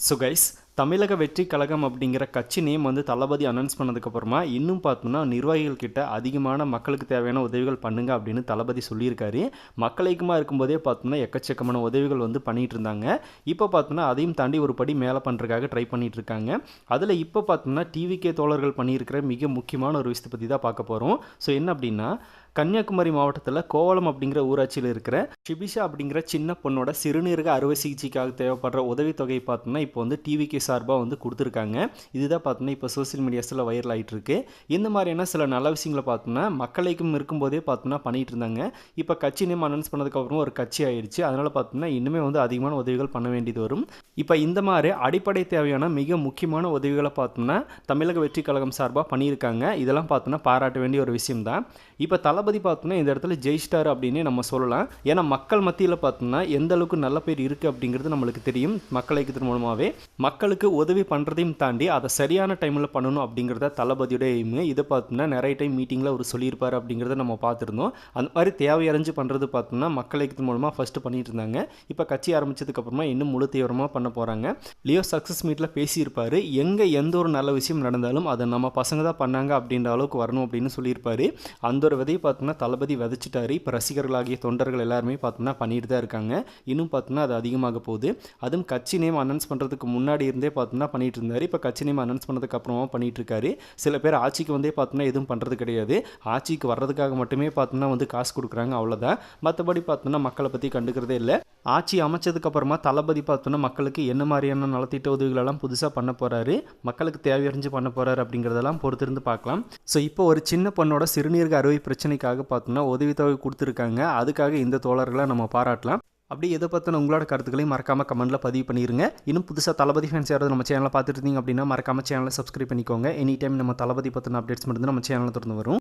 So guys தமிழக வெற்றி கழகம் அப்படிங்கிற கட்சி நேம் வந்து தளபதி அனௌன்ஸ் பண்ணதுக்கப்புறமா இன்னும் பார்த்தோம்னா நிர்வாகிகள் கிட்ட அதிகமான மக்களுக்கு தேவையான உதவிகள் பண்ணுங்க அப்படின்னு தளபதி சொல்லியிருக்காரு. மக்கள் ஐக்கமாக இருக்கும்போதே பார்த்தோம்னா எக்கச்சக்கமான உதவிகள் வந்து பண்ணிட்டு இருந்தாங்க. இப்போ பார்த்தோம்னா அதையும் தாண்டி ஒரு படி மேலே பண்ணுறதுக்காக ட்ரை பண்ணிட்டு இருக்காங்க. அதில் இப்போ பார்த்தோம்னா டிவிகே தோழர்கள் பண்ணியிருக்கிற மிக முக்கியமான ஒரு விஷயத்தை பற்றி தான் பார்க்க போகிறோம் ஸோ என்ன அப்படின்னா கன்னியாகுமரி மாவட்டத்தில் கோவளம் அப்படிங்கிற ஊராட்சியில் இருக்கிற ஷிபிஷா அப்படிங்கிற சின்ன பொண்ணோட சிறுநீரக அறுவை சிகிச்சைக்காக தேவைப்படுற உதவித்தொகை பார்த்தோம்னா இப்போ வந்து டிவிகே சார்பாக வந்து கொடுத்துருக்காங்க. இதுதான் பார்த்தோம்னா இப்போ சோசியல் மீடியாஸில் வைரல் ஆகிட்டுருக்கு இந்த மாதிரியான சில நல்ல விஷயங்களை பார்த்தோம்னா மக்களைக்கும் இருக்கும்போதே பார்த்தோம்னா பண்ணிட்டு இருந்தாங்க. இப்போ கட்சி நேம் அனௌன்ஸ் பண்ணதுக்கப்புறம் ஒரு கட்சி ஆயிடுச்சு. அதனால் பார்த்தோம்னா இன்னுமே வந்து அதிகமான உதவிகள் பண்ண வேண்டியது வரும். இப்போ இந்த மாதிரி அடிப்படை தேவையான மிக முக்கியமான உதவிகளை பார்த்தோம்னா தமிழக வெற்றி கழகம் சார்பாக பண்ணியிருக்காங்க. இதெல்லாம் பார்த்தோம்னா பாராட்ட வேண்டிய ஒரு விஷயம் தான். இப்போ தளபதி பார்த்தோம்னா இந்த இடத்துல ஜெயிச்சிட்டார் அப்படின்னு நம்ம சொல்லலாம். ஏன்னா மக்கள் மத்தியில் பார்த்தோம்னா எந்த அளவுக்கு நல்ல பேர் இருக்குது அப்படிங்கிறது நம்மளுக்கு தெரியும். மக்கள் இயக்கத்தின் மூலமாகவே மக்களுக்கு உதவி பண்ணுறதையும் தாண்டி அதை சரியான டைமில் பண்ணணும் அப்படிங்கிறத தளபதியோட எய்மு இதை பார்த்தோம்னா நிறைய டைம் மீட்டிங்கில் அவர் சொல்லியிருப்பார் அப்படிங்கிறத நம்ம பார்த்துருந்தோம். அந்த மாதிரி தேவையறிஞ்சு பண்ணுறது பார்த்தோம்னா மக்கள் மூலமாக ஃபஸ்ட்டு பண்ணிட்டு இருந்தாங்க. இப்போ கட்சி ஆரம்பிச்சதுக்கப்புறமா இன்னும் முழு தீவிரமாக பண்ண போகிறாங்க லியோ சக்ஸஸ் மீட்டில் பேசியிருப்பார். எங்கே எந்த ஒரு நல்ல விஷயம் நடந்தாலும் அதை நம்ம பசங்க தான் பண்ணாங்க அப்படின்ற அளவுக்கு வரணும் அப்படின்னு சொல்லியிருப்பார். அந்த ஒரு விதையை பார்த்தோம்னா தளபதி விதைச்சிட்டாரு. இப்போ ரசிகர்களாகிய தொண்டர்கள் எல்லாருமே பார்த்தோம்னா பண்ணிட்டு தான் இருக்காங்க. இன்னும் பார்த்தோம்னா அது அதிகமாக போகுது. அதுவும் கட்சி நேம் அனௌன்ஸ் பண்ணுறதுக்கு முன்னாடி இருந்தே பார்த்தோம்னா பண்ணிகிட்டு இருந்தார். இப்போ கட்சி நேம் அனௌன்ஸ் பண்ணதுக்கப்புறமா அப்புறமா இருக்காரு சில பேர் ஆட்சிக்கு வந்தே பார்த்தோம்னா எதுவும் பண்ணுறது கிடையாது. ஆட்சிக்கு வர்றதுக்காக மட்டுமே பார்த்தோம்னா வந்து காசு கொடுக்குறாங்க அவ்வளோதான் மற்றபடி பார்த்தோம்னா மக்களை பற்றி கண்டுக்கிறதே இல்லை. ஆட்சி அமைச்சதுக்கப்புறமா தளபதி பார்த்தோன்னா மக்களுக்கு என்ன மாதிரியான நலத்திட்ட உதவிகளெல்லாம் புதுசாக பண்ண போகிறாரு மக்களுக்கு தேவையறிஞ்சு பண்ண போகிறாரு அப்படிங்கிறதெல்லாம் பொறுத்திருந்து பார்க்கலாம் ஸோ இப்போ ஒரு சின்ன பொண்ணோட சிறுநீரக அறுவை பிரச்சனைக்காக பார்த்தோம்னா உதவித்தொகை கொடுத்துருக்காங்க. அதுக்காக இந்த தோழர்களை நம்ம பாராட்டலாம். அப்படி எதை பற்றின உங்களோட கருத்துக்களையும் மறக்காமல் கமெண்ட்டில் பதிவு பண்ணிடுங்க இன்னும் புதுசாக தளபதி ஃபேன்ஸ் யாராவது நம்ம சேனலில் பார்த்துருந்தீங்க அப்படின்னா மறக்காம சேனலை சப்ஸ்கிரைப் பண்ணிக்கோங்க. எனி டைம் நம்ம தளபதி பற்றின அப்டேட்ஸ் மட்டும் நம்ம சேனலில் திறந்து வரும்.